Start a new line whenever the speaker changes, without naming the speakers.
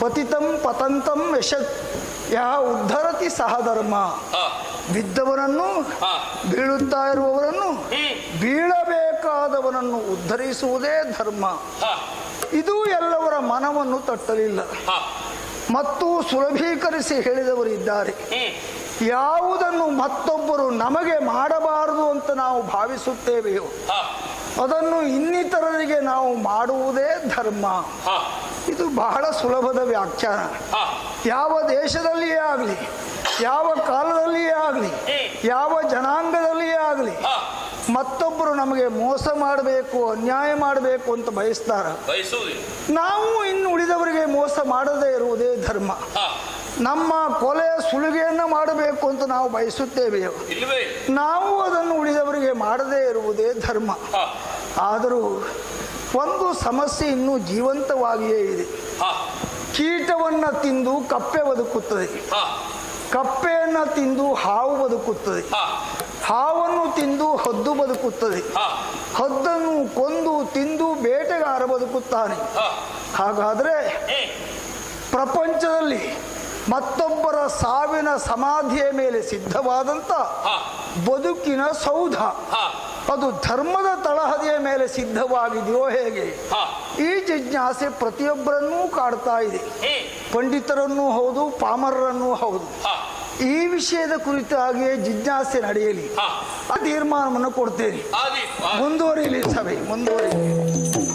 ಪತಿತಂ ಪತಂತಂ ಯಶತ್ ಯಾ ಉದ್ಧರತಿ ಸಹ ಧರ್ಮ. ಬಿದ್ದವನನ್ನು ಬೀಳುತ್ತಾ ಇರುವವರನ್ನು ಬೀಳಬೇಕಾದವನನ್ನು ಉದ್ಧರಿಸುವುದೇ ಧರ್ಮ. ಇದು ಎಲ್ಲವರ ಮನವನ್ನು ತಟ್ಟಲಿಲ್ಲ. ಮತ್ತು ಸುಲಭೀಕರಿಸಿ ಹೇಳಿದವರು ಇದ್ದಾರೆ.
ಹ್ಮ್.
ಯಾವುದನ್ನು ಮತ್ತೊಬ್ಬರು ನಮಗೆ ಮಾಡಬಾರದು ಅಂತ ನಾವು ಭಾವಿಸುತ್ತೇವೆಯೋ ಅದನ್ನು ಇನ್ನಿತರರಿಗೆ ನಾವು ಮಾಡುವುದೇ ಧರ್ಮ. ಇದು ಬಹಳ ಸುಲಭದ ವ್ಯಾಖ್ಯಾನ. ಯಾವ ದೇಶದಲ್ಲಿಯೇ ಆಗಲಿ ಯಾವ ಕಾಲದಲ್ಲಿಯೇ ಆಗಲಿ ಯಾವ ಜನಾಂಗದಲ್ಲಿಯೇ ಆಗಲಿ ಮತ್ತೊಬ್ಬರು ನಮಗೆ ಮೋಸ ಮಾಡಬೇಕು ಅನ್ಯಾಯ ಮಾಡಬೇಕು ಅಂತ ಬಯಸ್ತಾರ. ನಾವು ಇನ್ನು ಉಳಿದವರಿಗೆ ಮೋಸ ಮಾಡದೇ ಇರುವುದೇ ಧರ್ಮ. ನಮ್ಮ ಕೊಲೆ ಸುಲಿಗೆಯನ್ನು ಮಾಡಬೇಕು ಅಂತ ನಾವು
ಬಯಸುತ್ತೇವೆ
ನಾವು ಅದನ್ನು ಉಳಿದವರಿಗೆ ಮಾಡದೇ ಇರುವುದೇ ಧರ್ಮ. ಆದರೂ ಒಂದು ಸಮಸ್ಯೆ ಇನ್ನೂ ಜೀವಂತವಾಗಿಯೇ ಇದೆ. ಕೀಟವನ್ನು ತಿಂದು ಕಪ್ಪೆ ಬದುಕುತ್ತದೆ. ಕಪ್ಪೆಯನ್ನು ತಿಂದು ಹಾವು ಬದುಕುತ್ತದೆ. ಹಾವನ್ನು ತಿಂದು ಹದ್ದು ಬದುಕುತ್ತದೆ. ಹದ್ದನ್ನು ಕೊಂದು ತಿಂದು ಬೇಟೆಗಾರ ಬದುಕುತ್ತಾನೆ. ಹಾಗಾದರೆ ಪ್ರಪಂಚದಲ್ಲಿ ಮತ್ತೊಬ್ಬರ ಸಾವಿನ ಸಮಾಧಿಯ ಮೇಲೆ ಸಿದ್ಧವಾದಂಥ ಬದುಕಿನ ಸೌಧ. ಅದು ಧರ್ಮದ ತಳಹದಿಯ ಮೇಲೆ ಸಿದ್ಧವಾಗಿದೆಯೋ ಹೇಗೆ? ಈ ಜಿಜ್ಞಾಸೆ ಪ್ರತಿಯೊಬ್ಬರನ್ನೂ ಕಾಡ್ತಾ ಇದೆ. ಪಂಡಿತರನ್ನೂ ಹೌದು ಪಾಮರರನ್ನೂ ಹೌದು. ಈ ವಿಷಯದ ಕುರಿತಾಗಿಯೇ ಜಿಜ್ಞಾಸೆ ನಡೆಯಲಿ. ಆ ತೀರ್ಮಾನವನ್ನು ಕೊಡ್ತೇನೆ. ಮುಂದುವರಿಯಲಿ ಸಭೆ ಮುಂದುವರಿಯಲಿ